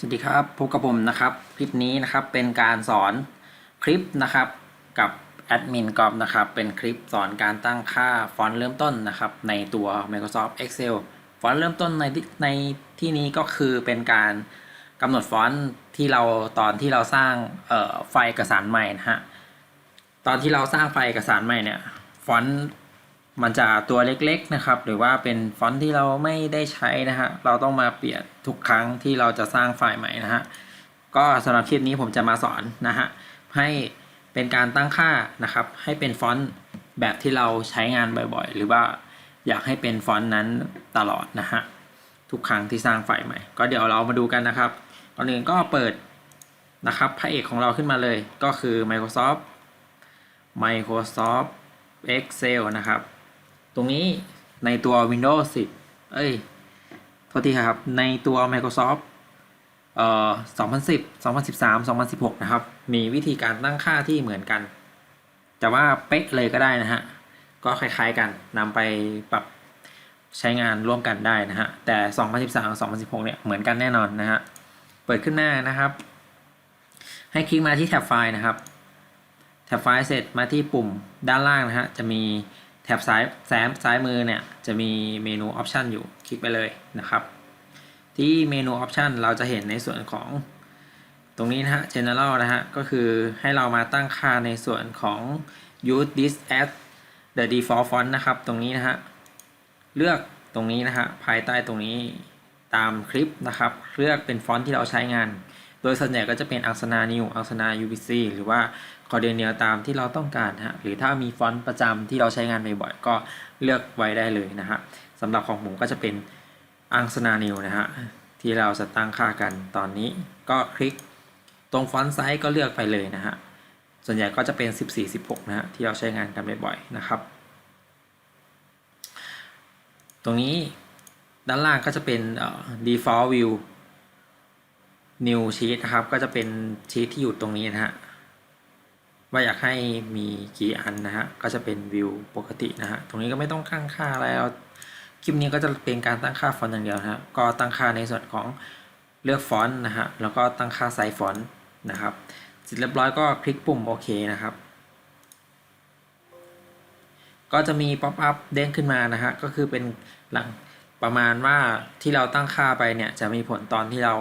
สวัสดีครับพบกับผมนะครับ คลิปนี้นะครับเป็นการสอนคลิปนะครับกับแอดมินกอบนะครับเป็นคลิปสอนการตั้งค่าฟอนต์เริ่มต้นนะครับในตัว Microsoft Excel ฟอนต์เริ่มต้นในในที่นี้ก็คือเป็นการกำหนดฟอนต์ที่เราตอนที่เราสร้างไฟล์เอกสารใหม่นะฮะตอนที่เราสร้างไฟล์เอกสารใหม่เนี่ยฟอนต์ มันจะตัวเล็กๆนะครับ หรือว่าเป็นฟอนต์ที่เราไม่ได้ใช้นะฮะ เราต้องมาเปลี่ยนทุกครั้งที่เราจะสร้างไฟล์ใหม่นะฮะ ก็สำหรับคลิปนี้ผมจะมาสอนนะฮะ ให้เป็นการตั้งค่านะครับ ให้เป็นฟอนต์แบบที่เราใช้งานบ่อยๆ หรือว่าอยากให้เป็นฟอนต์นั้นตลอดนะฮะ ทุกครั้งที่สร้างไฟล์ใหม่ ก็เดี๋ยวเรามาดูกันนะครับก่อนอื่นก็เปิดนะครับพระเอกของเราขึ้นมาเลยก็คือ Microsoft Microsoft Excel นะครับ ตรงนี้ในตัว Windows 10 เอ้ยโทษทีครับ ในตัว Microsoft เอ่อ2010 2013 2016 นะครับ มีวิธีการตั้งค่าที่เหมือนกัน แต่ว่าเป๊ะเลยก็ได้นะฮะ ก็คล้ายๆกันนำไปปรับใช้งานร่วมกันได้นะฮะ แต่ 2013 2016 เนี่ย เหมือนกันแน่นอนนะฮะ เปิดขึ้นหน้านะครับ ให้คลิกมาที่แท็บไฟล์นะครับ แท็บไฟล์เสร็จมาที่ปุ่มด้านล่างนะฮะ จะมี แท็บซ้ายแซมซ้ายมือเนี่ยจะมีเมนูออปชันอยู่คลิกไปเลยนะครับ ที่เมนูออปชันเราจะเห็นในส่วนของตรงนี้นะฮะ general นะฮะ ก็คือให้เรามาตั้งค่าในส่วนของ use this as the default font นะครับ ตรงนี้นะฮะ เลือกตรงนี้นะฮะ ภายใต้ตรงนี้ตามคลิปนะครับ เลือกเป็นฟอนต์ที่เราใช้งาน โดยส่วนใหญ่ก็จะเป็นอังสนา New อังสนา UBC หรือว่าคอร์เดเนียตามที่เราต้องการฮะหรือถ้ามีฟอนต์ประจำที่เราใช้งานบ่อยๆก็เลือกไว้ได้เลยนะฮะสำหรับของผมก็จะเป็นอังสนานิวนะฮะที่เราจะตั้งค่ากันตอนนี้ก็คลิกตรงฟอนต์ไซส์ก็เลือกไปเลยนะฮะส่วนใหญ่ก็จะเป็น 14-16 นะฮะที่เราใช้งานกันบ่อยๆนะครับตรงนี้ด้านล่างก็จะเป็น default view new sheet นะครับ ก็จะเป็นชีตที่อยู่ตรงนี้นะฮะว่าอยากให้มีกี่อันนะฮะก็จะเป็นวิวปกตินะฮะตรงนี้ก็ไม่ต้องตั้งค่าอะไรแล้วคลิปนี้ก็จะเป็นการตั้งค่าฟอนต์อย่างเดียวนะฮะก็ตั้งค่าในส่วนของเลือกฟอนต์นะฮะแล้วก็ตั้งค่าไซส์ฟอนต์นะครับเสร็จเรียบร้อยก็คลิกปุ่มโอเคนะครับ ก็จะมีป๊อปอัพเด้งขึ้นมานะฮะก็คือเป็นหลังประมาณว่าที่เราตั้งค่าไปเนี่ยจะมีผลตอนที่เรา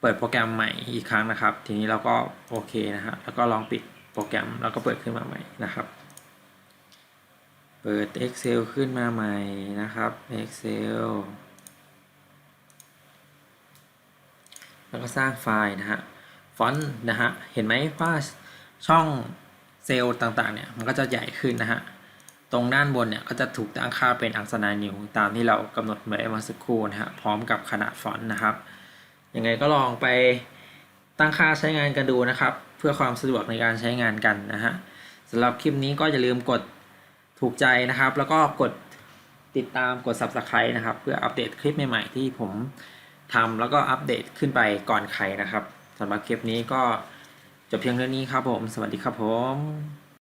เปิดโปรแกรมใหม่อีกครั้งนะครับ ทีนี้เราก็โอเคนะฮะแล้วก็ลองปิดโปรแกรมแล้วก็เปิดขึ้นมาใหม่นะครับ เปิด Excel ขึ้นมาใหม่นะครับ Excel แล้วก็สร้างไฟล์นะฮะฟอนต์นะฮะเห็นไหมว่าช่องเซลล์ต่างๆเนี่ยมันก็จะใหญ่ขึ้นนะฮะตรงด้านบนเนี่ยก็จะถูกตั้งค่าเป็นอักษรนิวตามที่เรากำหนดไว้เมื่อสักครู่นะฮะพร้อมกับขนาดฟอนต์นะครับ ยังไงก็ลองไปตั้งค่าใช้งานกันดูนะครับ เพื่อความสะดวกในการใช้งานกันนะฮะสำหรับคลิปนี้ก็อย่าลืมกดถูกใจนะครับ แล้วก็กดติดตามกด subscribe นะครับ เพื่ออัปเดตคลิปใหม่ ๆ ที่ผมทำแล้วก็อัปเดตขึ้นไปก่อนใครนะครับสำหรับคลิปนี้ก็จบเพียงเท่านี้ครับผม สวัสดีครับผม